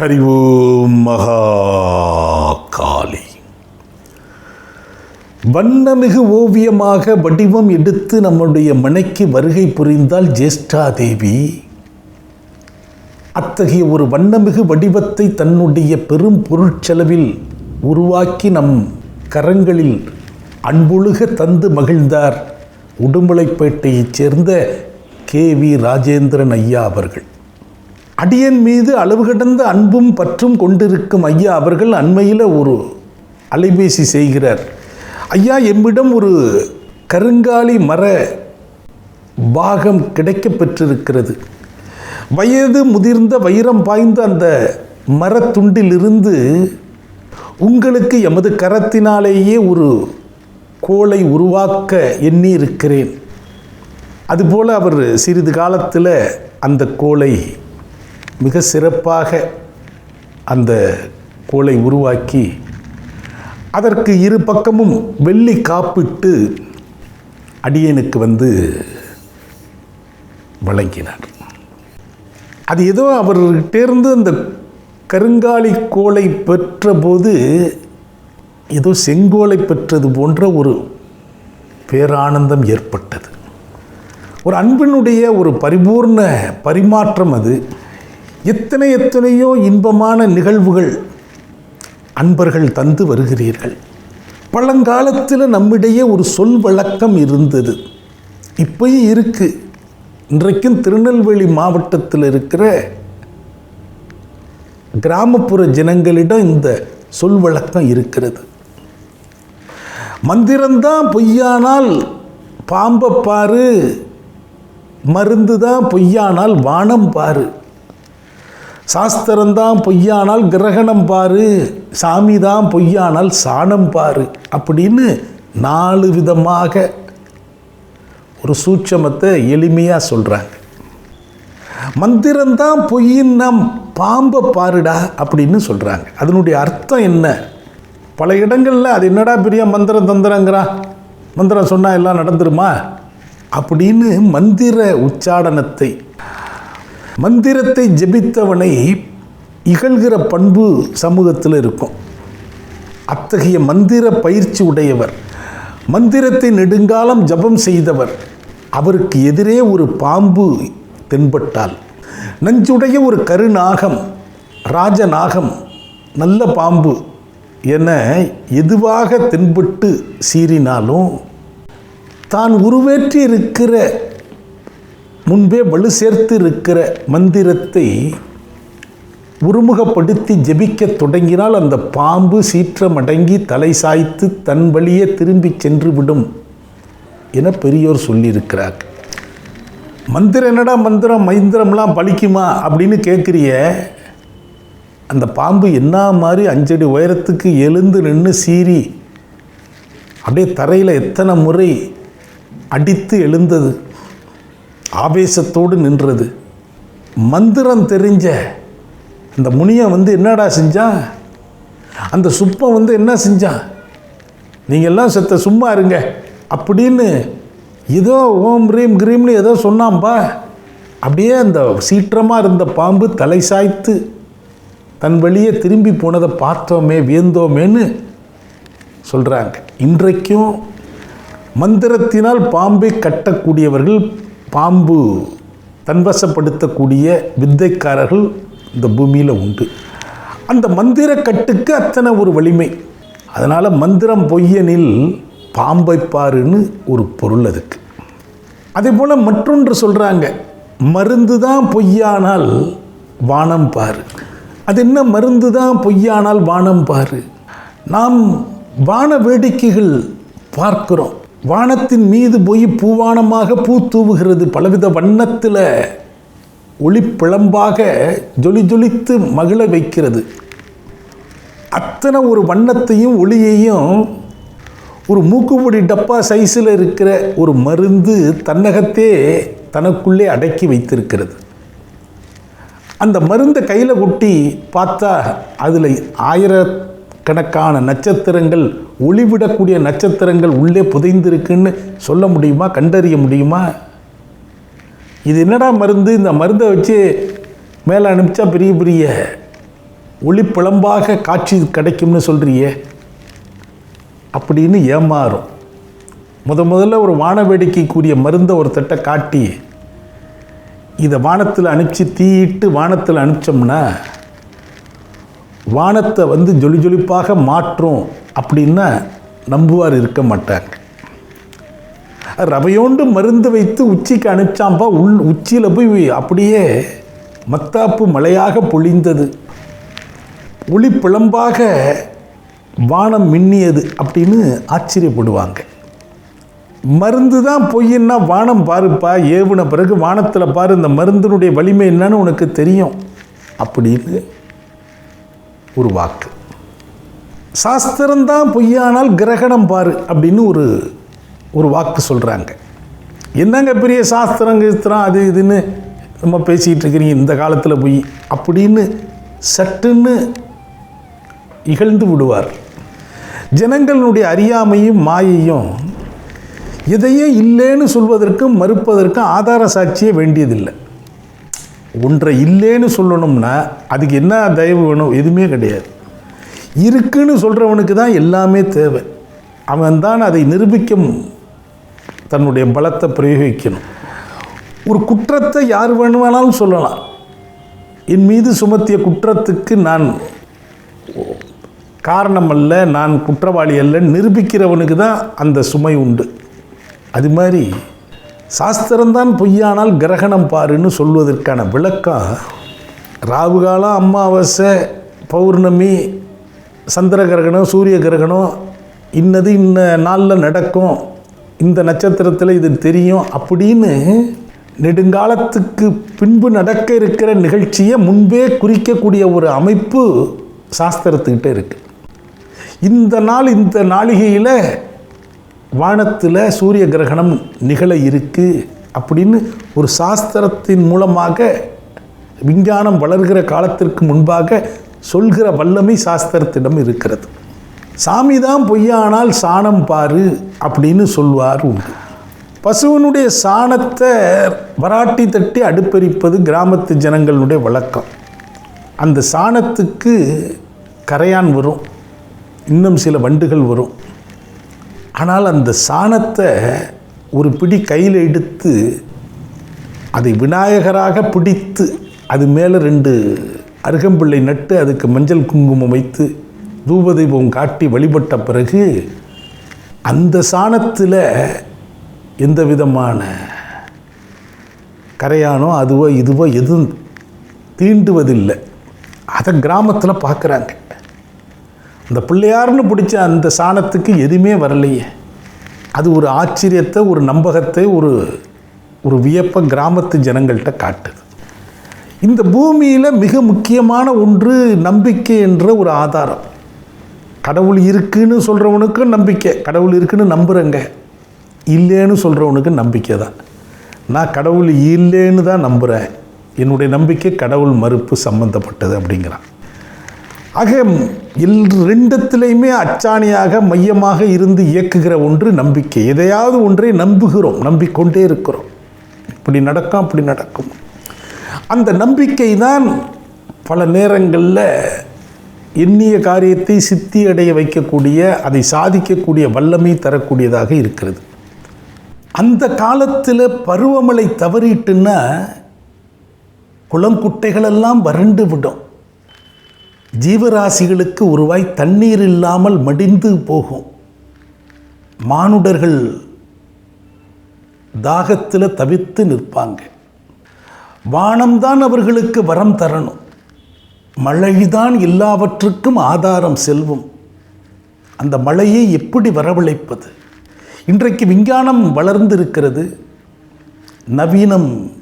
ஹரிவு மகா காளி வண்ணமிகு ஓவியமாக வடிவம் எடுத்து நம்முடைய மனைக்கு வருகை புரிந்தால் ஜேஷ்டாதேவி. அத்தகைய ஒரு வண்ணமிகு வடிவத்தை தன்னுடைய பெரும் பொருட்செலவில் உருவாக்கி நம் கரங்களில் அன்புழுக தந்து மகிழ்ந்தார். உடுமலைப்பேட்டையைச் சேர்ந்த கே வி ராஜேந்திரன் ஐயா அவர்கள். அடியன் மீது அளவு கடந்த அன்பும் பற்றும் கொண்டிருக்கும் ஐயா அவர்கள் அண்மையில் ஒரு அலைபேசி செய்கிறார். ஐயா எம்மிடம் ஒரு கருங்காலி மர பாகம் கிடைக்க பெற்றிருக்கிறது. வயது முதிர்ந்த வைரம் பாய்ந்த அந்த மரத்துண்டிலிருந்து உங்களுக்கு எமது கரத்தினாலேயே ஒரு கோளை உருவாக்க எண்ணி இருக்கிறேன் அதுபோல் அவர் சிறிது காலத்தில் அந்த கோளை மிக சிறப்பாக அந்த கோலை உருவாக்கி அதற்கு இரு பக்கமும் வெள்ளி காப்பிட்டு அடியனுக்கு வந்து வழங்கினார். அது ஏதோ அவர்கிட்டேருந்து அந்த கருங்காலி கோலை பெற்றபோது ஏதோ செங்கோலை பெற்றது போன்ற ஒரு பேரானந்தம் ஏற்பட்டது. ஒரு அன்பினுடைய ஒரு பரிபூர்ண பரிமாற்றம் அது. எத்தனை எத்தனையோ இன்பமான நிகழ்வுகள் அன்பர்கள் தந்து வருகிறீர்கள். பழங்காலத்தில் நம்மிடையே ஒரு சொல் வழக்கம் இருந்தது. இப்பயும் இருக்கு. இன்றைக்கும் திருநெல்வேலி மாவட்டத்தில் இருக்கிற கிராமப்புற ஜனங்களிடம் இந்த சொல் வழக்கம் இருக்கிறது. மந்திரம்தான் பொய்யானால் பாம்பை பாரு மருந்து தான் பொய்யானால் வானம் பாரு. சாஸ்திரம்தான் பொய்யானால் கிரகணம் பாரு சாமி தான் பொய்யானால் சாணம் பாரு அப்படின்னு நாலு விதமாக ஒரு சூட்சமத்தை எளிமையாக சொல்கிறாங்க மந்திரம்தான் நம் பாம்பை பாருடா அப்படின்னு சொல்கிறாங்க அதனுடைய அர்த்தம் என்ன? பல இடங்களில் அது என்னடா பெரிய மந்திரம் தந்திரங்கிறான் மந்திரம் சொன்னால் எல்லாம் நடந்துருமா? அப்படின்னு மந்திர உச்சாடனத்தை மந்திரத்தை ஜெபித்தவனை இகழ்கிற பண்பு சமூகத்தில் இருக்கும். அத்தகைய மந்திர பயிற்சி உடையவர் மந்திரத்தை நெடுங்காலம் ஜபம் செய்தவர் அவருக்கு எதிரே ஒரு பாம்பு தென்பட்டால் நஞ்சுடைய ஒரு கருநாகம் ராஜநாகம் நல்ல பாம்பு என எதுவாக தென்பட்டு சீறினாலும் தான் உருவேற்றி இருக்கிற முன்பே வலு சேர்த்து இருக்கிற மந்திரத்தை உருமுகப்படுத்தி ஜெபிக்க தொடங்கினால் அந்த பாம்பு சீற்றமடங்கி தலை சாய்த்து தன் வழியே திரும்பி சென்று விடும் என பெரியோர் சொல்லியிருக்கிறார் மந்திரம் என்னடா மந்திரம்? மந்திரம்லாம் பழிக்குமா அப்படின்னு கேட்குறிய. அந்த பாம்பு என்ன மாதிரி அஞ்சடி உயரத்துக்கு எழுந்து நின்று சீறி அப்படியே தரையில் எத்தனை முறை அடித்து எழுந்தது? ஆவேசத்தோடு நின்றது. மந்திரம் தெரிஞ்ச அந்த முனியன் வந்து என்னடா செஞ்சான் அந்த சுப்பம் வந்து என்ன செஞ்சான் நீங்கள்லாம் செத்த சும்மா இருங்க. அப்படின்னு ஏதோ ஓம் ரீம் கிரீம்னு ஏதோ சொன்னாம்பா அப்படியே அந்த சீற்றமாக இருந்த பாம்பு தலை சாய்த்து தன் வழியே திரும்பி போனதை பார்த்தோமே வியந்தோமேன்னு சொல்கிறாங்க இன்றைக்கும் மந்திரத்தினால் பாம்பை கட்டக்கூடியவர்கள் பாம்பு தன்வசப்படுத்தக்கூடிய வித்தைக்காரர்கள் இந்த பூமியில் உண்டு. அந்த மந்திர கட்டுக்கு அத்தனை ஒரு வலிமை. அதனால் மந்திரம் பொய்யனில் பாம்பை பாருன்னு ஒரு பொருள் அதுக்கு. அதே போல் மற்றொன்று சொல்கிறாங்க மருந்து தான் பொய்யானால் வானம் பாரு. அது என்ன மருந்து தான் பொய்யானால் வானம் பாரு. நாம் வான வேடிக்கைகள் பார்க்கிறோம். வானத்தின் மீது போய் பூவானமாக பூ தூவுகிறது. பலவித வண்ணத்தில் ஒளிப்பிளம்பாக ஜொலி ஜொலித்து மகிழ வைக்கிறது. அத்தனை ஒரு வண்ணத்தையும் ஒளியையும் ஒரு மூக்குப்பொடி டப்பா சைஸில் இருக்கிற ஒரு மருந்து தன்னகத்தே தனக்குள்ளே அடக்கி வைத்திருக்கிறது. அந்த மருந்தை கையில் கொட்டி பார்த்தா அதில் கணக்கான நட்சத்திரங்கள் ஒளிவிடக்கூடிய நட்சத்திரங்கள் உள்ளே புதைந்திருக்குன்னு சொல்ல முடியுமா? கண்டறிய முடியுமா? இது என்னடா மருந்து? இந்த மருந்தை வச்சு மேலே அனுப்பிச்சா பெரிய பெரிய ஒளிப்பிளம்பாக காட்சி கிடைக்கும்னு சொல்கிறியே அப்படின்னு ஏமாறும். முத முதல்ல ஒரு வான வேடிக்கைக்குரிய மருந்தை ஒருத்தட்ட காட்டி இதை வானத்தில் அனுப்பிச்சு தீயிட்டு வானத்தில் அனுப்பிச்சோம்னா வானத்தை வந்து ஜொலி ஜொலிப்பாக மாற்றும் அப்படின்னா நம்புவார் இருக்க மாட்டாங்க ரவையோண்டு மருந்து வைத்து உச்சிக்கு அனுப்பிச்சாம்பா உள் உச்சியில் போய் அப்படியே மத்தாப்பு மழையாக பொழிந்தது. ஒளி பிளம்பாக வானம் மின்னியது அப்படின்னு ஆச்சரியப்படுவாங்க. மருந்து தான் பொய்ன்னா வானம் பாருப்பா ஏவுன பிறகு வானத்தில் பாரு இந்த மருந்தினுடைய வலிமை என்னன்னு உனக்கு தெரியும். அப்படின்னு ஒரு வாக்கு சாஸ்திரம்தான் பொய்யானால் கிரகணம் பாரு அப்படின்னு ஒரு ஒரு வாக்கு சொல்கிறாங்க என்னங்க பெரிய சாஸ்திரம் கிஸ்திரம் அது இதுன்னு நம்ம பேசிகிட்டு இருக்கிறீங்க இந்த காலத்தில் போய் அப்படின்னு சட்டுன்னு இகழ்ந்து விடுவார். ஜனங்களுடைய அறியாமையும் மாயையும் எதையே இல்லைன்னு சொல்வதற்கும் மறுப்பதற்கும் ஆதார சாட்சியே வேண்டியதில்லை. ஒன்றை இல்லைன்னு சொல்லணும்னா அதுக்கு என்ன தயவு வேணும்? எதுவுமே கிடையாது. இருக்குன்னு சொல்கிறவனுக்கு தான் எல்லாமே தேவை. அவன் தான் அதை நிரூபிக்க தன்னுடைய பலத்தை பிரயோகிக்கணும். ஒரு குற்றத்தை யார் வேணுமானாலும் சொல்லலாம். என் மீது சுமத்திய குற்றத்துக்கு நான் காரணமல்ல நான் குற்றவாளி அல்ல நிரூபிக்கிறவனுக்கு தான் அந்த சுமை உண்டு. அது மாதிரி சாஸ்திரம்தான் பொய்யானால் கிரகணம் பாருன்னு சொல்வதற்கான விளக்கம் ராவுகாலம் அமாவாசை பௌர்ணமி சந்திர கிரகணம் சூரிய கிரகணம் இன்னது இன்ன நாளில் நடக்கும். இந்த நட்சத்திரத்தில் இது தெரியும் அப்படின்னு நெடுங்காலத்துக்கு பின்பு நடக்க இருக்கிற நிகழ்ச்சியை முன்பே குறிக்கக்கூடிய ஒரு அமைப்பு சாஸ்திரத்துக்கிட்ட இருக்குது இந்த நாள் இந்த நாளிகையில் வானத்தில் சூரிய கிரகணம் நிகழ இருக்கு அப்படின்னு ஒரு சாஸ்திரத்தின் மூலமாக விஞ்ஞானம் வளர்கிற காலத்திற்கு முன்பாக சொல்கிற வல்லமை சாஸ்திரத்திடம் இருக்கிறது. சாமி தான் பொய்யானால் சாணம் பாரு அப்படின்னு சொல்வார் உண்டு. பசுவனுடைய சாணத்தை வராட்டி தட்டி அடுப்பெரிப்பது கிராமத்து ஜனங்களுடைய வழக்கம். அந்த சாணத்துக்கு கரையான் வரும். இன்னும் சில வண்டுகள் வரும். ஆனால் அந்த சாணத்தை ஒரு பிடி கையில் எடுத்து அதை விநாயகராக பிடித்து அது மேலே ரெண்டு அருகம்பிள்ளை நட்டு அதுக்கு மஞ்சள் குங்குமம் வைத்து தூபதீபம் காட்டி வழிபட்ட பிறகு அந்த சாணத்தில் எந்த விதமான கரையானோ அதுவோ இதுவோ எதுவும் தீண்டுவதில்லை. அதை கிராமத்தில் பார்க்குறாங்க அந்த பிள்ளையார்னு பிடிச்ச அந்த சாணத்துக்கு எதுவுமே வரலையே. அது ஒரு ஆச்சரியத்தை ஒரு நம்பகத்தை ஒரு ஒரு வியப்பை கிராமத்து ஜனங்கள்கிட்ட காட்டுது. இந்த பூமியில் மிக முக்கியமான ஒன்று நம்பிக்கை என்ற ஒரு ஆதாரம். கடவுள் இருக்குன்னு சொல்கிறவனுக்கும் நம்பிக்கை கடவுள் இருக்குன்னு நம்புகிறேங்க இல்லைன்னு சொல்கிறவனுக்கு நம்பிக்கை தான். நான் கடவுள் இல்லைன்னு தான் நம்புகிறேன் என்னுடைய நம்பிக்கை கடவுள் மறுப்பு சம்பந்தப்பட்டது அப்படிங்கிறான். ஆக எல் ரெண்டத்திலையுமே அச்சாணியாக மையமாக இருந்து இயக்குகிற ஒன்று நம்பிக்கை. எதையாவது ஒன்றை நம்புகிறோம் நம்பிக்கொண்டே இருக்கிறோம். இப்படி நடக்கும் அப்படி நடக்கும். அந்த நம்பிக்கை தான் பல நேரங்களில் எண்ணிய காரியத்தை சித்தி அடைய வைக்கக்கூடிய அதை சாதிக்கக்கூடிய வல்லமை தரக்கூடியதாக இருக்கிறது. அந்த காலத்தில் பருவமழை தவறிட்டுன்னா குளம் குட்டைகளெல்லாம் வறண்டு விடும். ஜீவராசிகளுக்கு ஒருவாய் தண்ணீர் இல்லாமல் மடிந்து போகும். மானுடர்கள் தாகத்தில் தவித்து நிற்பாங்க. வானம்தான் அவர்களுக்கு வரம் தரணும். மழைதான் எல்லாவற்றுக்கும் ஆதாரம் செல்வம். அந்த மழையை எப்படி வரவழைப்பது? இன்றைக்கு விஞ்ஞானம் வளர்ந்திருக்கிறது. நவீனம்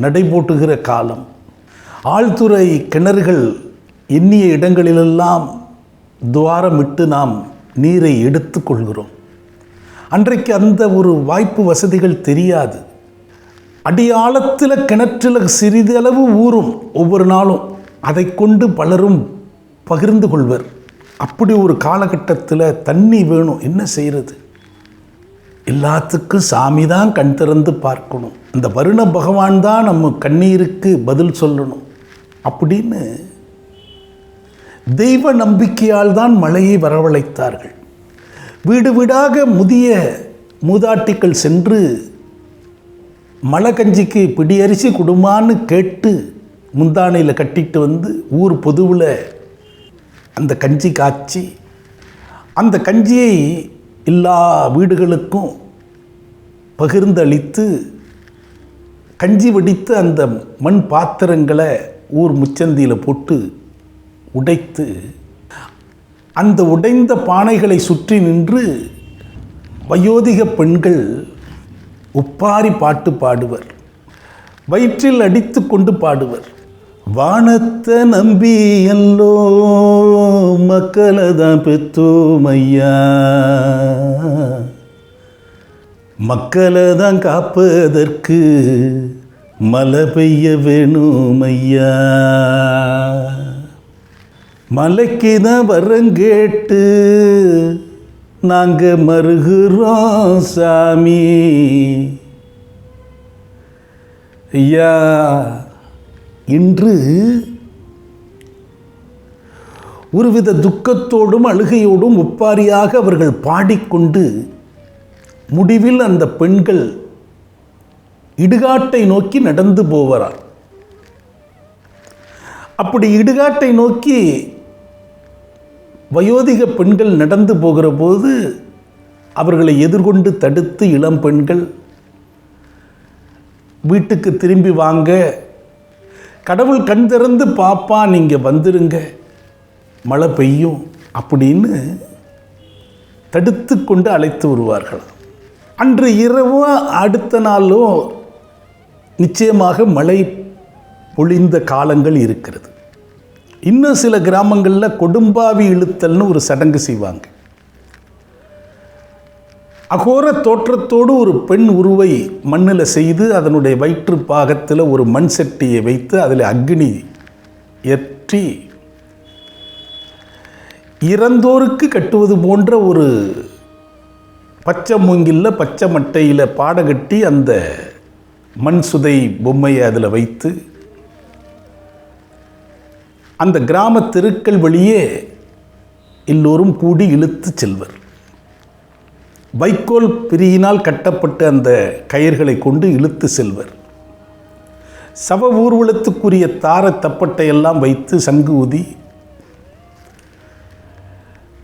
நடைபோட்டுகிற காலம். ஆழ்துறை கிணறுகள் எண்ணிய இடங்களிலெல்லாம் துவாரமிட்டு நாம் நீரை எடுத்துக்கொள்கிறோம். அன்றைக்கு அந்த ஒரு வாய்ப்பு வசதிகள் தெரியாது. அடியாழத்தில் கிணற்றில் சிறிதளவு ஊறும் ஒவ்வொரு நாளும். அதை கொண்டு பலரும் பகிர்ந்து கொள்வர். அப்படி ஒரு காலகட்டத்தில் தண்ணி வேணும். என்ன செய்கிறது எல்லாத்துக்கும் சாமி தான் கண் திறந்து பார்க்கணும். இந்த வருண பகவான் தான் நம்ம கண்ணீருக்கு பதில் சொல்லணும். அப்படின்னு தெய்வ நம்பிக்கையால் தான் மழையை வரவழைத்தார்கள். வீடு வீடாக முதிய மூதாட்டிகள் சென்று மலை கஞ்சிக்கு பிடியரிசி கொடுமான்னு குடுமான்னு கேட்டு முந்தானையில் கட்டிட்டு வந்து ஊர் பொதுவில் அந்த கஞ்சி காய்ச்சி அந்த கஞ்சியை எல்லா வீடுகளுக்கும் பகிர்ந்தளித்து கஞ்சி வடித்து அந்த மண் பாத்திரங்களை ஊர் முச்சந்தியில் போட்டு உடைத்து அந்த உடைந்த பானைகளை சுற்றி நின்று வயோதிக பெண்கள் உப்பாரி பாட்டு பாடுவர். வயிற்றில் அடித்து கொண்டு பாடுவர். வானத்தை நம்பி எல்லோ மக்களை தான் பெற்றோம் ஐயா. மக்களை தான் காப்பதற்கு மழை பெய்ய வேணும் ஐயா. மலைக்கு தான் வரங்கேட்டு நாங்கள் மறுகிறோம் சாமி. ஐயா இன்று ஒருவித துக்கத்தோடும் அழுகையோடும் ஒப்பாரியாக அவர்கள் பாடிக்கொண்டு முடிவில் அந்த பெண்கள் இடுகாட்டை நோக்கி நடந்து போவரார். அப்படி இடுகாட்டை நோக்கி வயோதிக பெண்கள் நடந்து போகிற போது அவர்களை எதிர்கொண்டு தடுத்து இளம் பெண்கள் வீட்டுக்கு திரும்பி வாங்க கடவுள் கண் திறந்து பாப்பா நீங்கள் வந்துருங்க மழை பெய்யும் அப்படின்னு தடுத்து கொண்டு அழைத்து வருவார்கள். அன்று இரவோ அடுத்த நாளோ நிச்சயமாக மழை பொழிந்த காலங்கள் இருக்கிறது. இன்னும் சில கிராமங்களில் கொடும்பாவி இழுத்தல்னு ஒரு சடங்கு செய்வாங்க. அகோர தோற்றத்தோடு ஒரு பெண் உருவை மண்ணில் செய்து அதனுடைய வயிற்று பாகத்தில் ஒரு மண் சட்டியை வைத்து அதில் அக்னி ஏற்றி இறந்தோருக்கு கட்டுவது போன்ற ஒரு பச்சை மூங்கில்ல பச்சை மட்டையில் பாடகட்டி அந்த மண் சுதை பொம்மையை அதில் வைத்து அந்த கிராம தெருக்கள் வழியே எல்லோரும் கூடி இழுத்து செல்வர். வைக்கோல் பிரியினால் கட்டப்பட்ட அந்த கயிர்களை கொண்டு இழுத்து செல்வர். சவ ஊர்வலத்துக்குரிய தார தப்பட்டை எல்லாம் வைத்து சங்கு ஊதி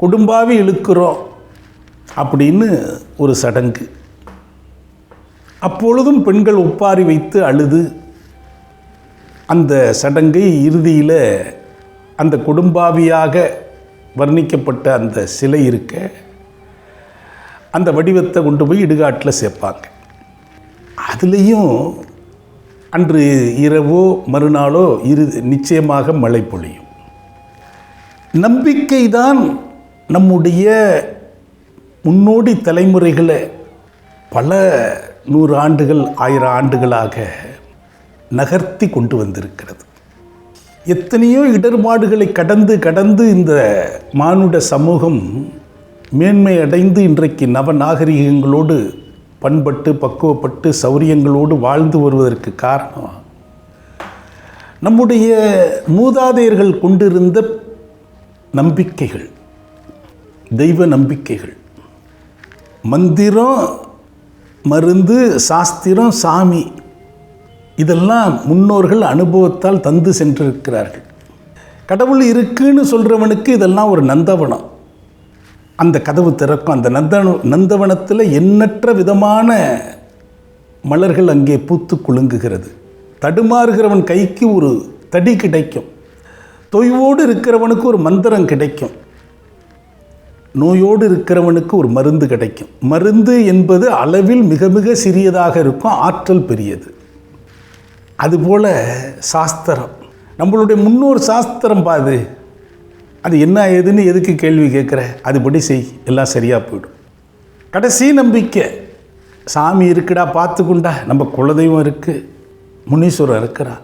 குடும்பாவே இழுக்கிறோம் அப்படின்னு ஒரு சடங்கு. அப்பொழுதும் பெண்கள் ஒப்பாரி வைத்து அழுது அந்த சடங்கை இறுதியில் அந்த குடும்பாவியாக வர்ணிக்கப்பட்ட அந்த சிலை இருக்க அந்த வடிவத்தை கொண்டு போய் இடுகாட்டில் சேர்ப்பாங்க. அதுலேயும் அன்று இரவோ மறுநாளோ இரு நிச்சயமாக மழை பொழியும். நம்பிக்கை தான் நம்முடைய முன்னோடி தலைமுறைகளை பல நூறு ஆண்டுகள் ஆயிரம் ஆண்டுகளாக நகர்த்தி கொண்டு வந்திருக்கிறது. எத்தனையோ இடர்பாடுகளை கடந்து கடந்து இந்த மானுட சமூகம் மேன்மை அடைந்து இன்றைக்கு நவ நாகரிகங்களோடு பண்பட்டு பக்குவப்பட்டு சௌரியங்களோடு வாழ்ந்து வருவதற்கு காரணம் நம்முடைய மூதாதையர்கள் கொண்டிருந்த நம்பிக்கைகள் தெய்வ நம்பிக்கைகள். மந்திரம் மருந்து சாஸ்திரம் சாமி இதெல்லாம் முன்னோர்கள் அனுபவத்தால் தந்து சென்றிருக்கிறார்கள். கடவுள் இருக்குன்னு சொல்கிறவனுக்கு இதெல்லாம் ஒரு நந்தவனம். அந்த கதவு திறக்கும். அந்த நந்தன நந்தவனத்தில் எண்ணற்ற விதமான மலர்கள் அங்கே பூத்து குலுங்குகிறது. தடுமாறுகிறவன் கைக்கு ஒரு தடி கிடைக்கும். தொய்வோடு இருக்கிறவனுக்கு ஒரு மந்திரம் கிடைக்கும். நோயோடு இருக்கிறவனுக்கு ஒரு மருந்து கிடைக்கும். மருந்து என்பது அளவில் மிக மிக சிறியதாக இருக்கும். ஆற்றல் பெரியது. அதுபோல் சாஸ்திரம். நம்மளுடைய முன்னோர் சாஸ்திரம் பாது அது. என்ன ஏதுன்னு எதுக்கு கேள்வி கேட்குற? அதுபடி செய். எல்லாம் சரியாக போயிடும். கடைசி நம்பிக்கை. சாமி இருக்குடா பார்த்துக்குண்டா. நம்ம குலதெய்வம் இருக்குது முனீஸ்வரர் இருக்கிறா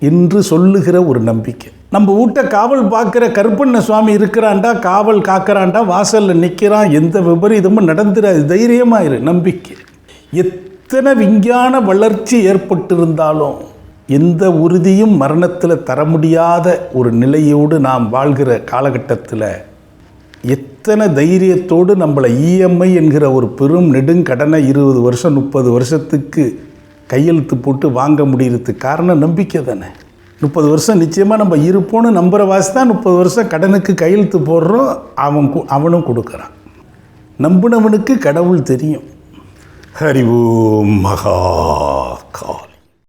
என்று சொல்லுகிற ஒரு நம்பிக்கை. நம்ம வீட்டை காவல் பார்க்குற கருப்பண்ண சுவாமி இருக்கிறான்டா காவல் காக்கிறான்டா வாசலில் நிற்கிறான் எந்த விபரீதமும் நடந்துடாது தைரியமாயிரு நம்பிக்கை நம்பிக்கை. எத்தனை விஞ்ஞான வளர்ச்சி ஏற்பட்டிருந்தாலும் எந்த உறுதியும் மரணத்தில் தர முடியாத ஒரு நிலையோடு நாம் வாழ்கிற காலகட்டத்தில் எத்தனை தைரியத்தோடு நம்மளை இஎம்ஐ என்கிற ஒரு பெரும் நெடுங்கடனை இருபது வருஷம் முப்பது வருஷத்துக்கு கையெழுத்து போட்டு வாங்க முடியறதுக்கு காரணம் நம்பிக்கை தானே? முப்பது வருஷம் நிச்சயமாக நம்ம இருப்போம்னு நம்புகிற வாசி தான் முப்பது வருஷம் கடனுக்கு கையெழுத்து போடுறோம் அவன் கு- அவனும் கொடுக்குறான். நம்பினவனுக்கு கடவுள் தெரியும். ஹரி ஓம் மகா கால்